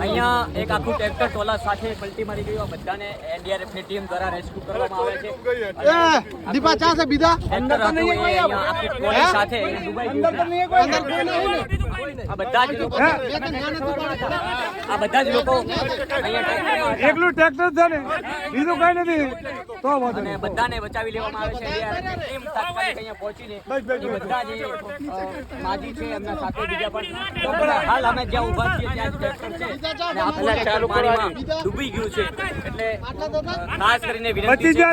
અહીંયા એક આખું ટ્રેક્ટર ટોલા સાથે પલટી મારી ગયું. બધાને એનડીઆરએફની ટીમ દ્વારા રેસ્ક્યુ કરવામાં આવે છે. દીપા ચા છે બીજા અંદર તો નહીં કોઈ આખી સાથે દુબઈ અંદર તો નહીં કોઈ? અંદર કોઈ નહીં આ બધા જ લોકો આ બધા જ લોકો એકલું ટ્રેક્ટર છે ને બીજું કઈ નથી. તો વાંધો નહીં. બધાને બચાવી લેવામાં આવે છે. ટીમ તાત્કાલિક અહીંયા પહોંચીને બધા જે માજી છે એમના સાથે બીજા પણ હાલ અમે જ્યાં ઊભા છીએ ત્યાં ટ્રેક્ટર છે. પાણીમાં ડૂબી ગયું છે. એટલે ખાસ કરીને વિનંતી છે.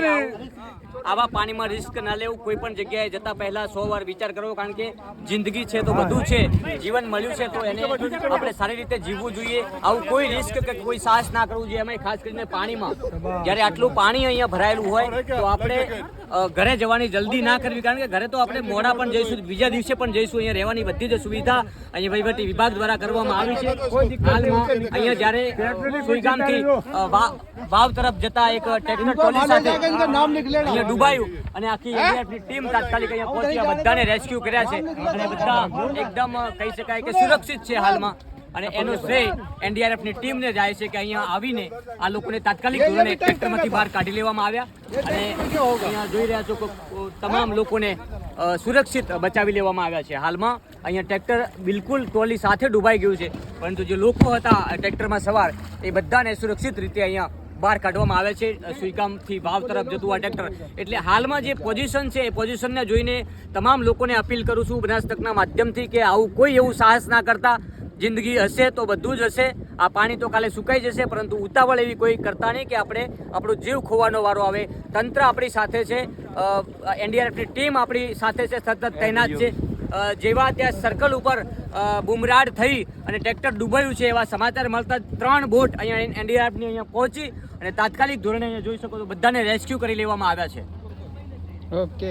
આવું- પાણીમાં રિસ્ક ના લેવું, કોઈ પણ જગ્યાએ જતા પહેલા સો વાર વિચાર કરવો, કારણ કે જિંદગી છે તો બધું છે, જીવન મળ્યું છે તો એને આપણે સારી રીતે જીવવું જોઈએ. આવું કોઈ રિસ્ક કે કોઈ સાહસ ના કરવું જોઈએ અમે ખાસ કરીને પાણીમાં. જ્યારે આટલું પાણી અહીંયા ભરાયેલું હોય, તો આપણે ઘરે જવાની જલ્દી ના કરવી કારણ કે ઘરે તો આપણે મોડા પણ જઈશું બીજા દિવસે પણ જઈશું. અહીંયા રહેવાની બધી જ સુવિધા અહીંયા વહીવટી વિભાગ દ્વારા કરવામાં આવી છે. હાલમાં અહીંયા જ્યારે સુઈગામથી વાવ તરફ જતા એક ટ્રેક્ટર ટ્રોલી સાથે અહીંયા ડૂબાયું અને આખી એનડીઆરએફની ટીમ તાત્કાલિક અહીંયા પહોંચી આ બધાને રેસ્ક્યુ કર્યા છે. અને બધા એકદમ કહી શકાય કે સુરક્ષિત છે હાલમાં. અને એનો શ્રેય એનડીઆરએફની ટીમને જાય છે કે અહીંયા આવીને આ લોકોને તાત્કાલિક ધોરણે ટ્રેક્ટરમાંથી બહાર કાઢી લેવામાં આવ્યા અને અહીંયા જોઈ રહ્યા છો કે તમામ લોકોને સુરક્ષિત બચાવી લેવામાં આવ્યા છે. હાલમાં અહીંયા ટ્રેક્ટર બિલકુલ ટ્રોલી સાથે ડૂબાઈ ગયું છે. પરંતુ જે લોકો હતા આ ટ્રેક્ટરમાં સવાર એ બધાને સુરક્ષિત રીતે અહીંયા બહાર કાઢવામાં આવે છે. સુઈકામથી વાવ તરફ જતું આ ટ્રેક્ટર. એટલે હાલમાં જે પોઝિશન છે એ પોઝિશનને જોઈને તમામ લોકોને અપીલ કરું છું બનાસ તકના માધ્યમથી કે આવું કોઈ એવું સાહસ ના કરતા જિંદગી હશે તો બધું જ હશે. આ પાણી તો કાલે સુકાઈ જશે, પરંતુ ઉતાવળ એવી કોઈ કરતા નહીં કે આપણે આપણો જીવ ખોવાનો વારો આવે. તંત્ર આપણી સાથે છે. એનડીઆરએફની ટીમ આપણી સાથે છે. સતત તૈનાત છે. જેવા ત્યાં સર્કલ ઉપર બુમરાડ થઈ અને ટ્રેક્ટર ડૂબાયું છે એવા સમાચાર મળતા ત્રણ બોટ અહીંયા એનડીઆરએફની અહીંયા પહોંચી અને તાત્કાલિક ધોરણે અહીંયા જોઈ શકો તો બધાને રેસ્ક્યુ કરી લેવામાં આવ્યા છે. ઓકે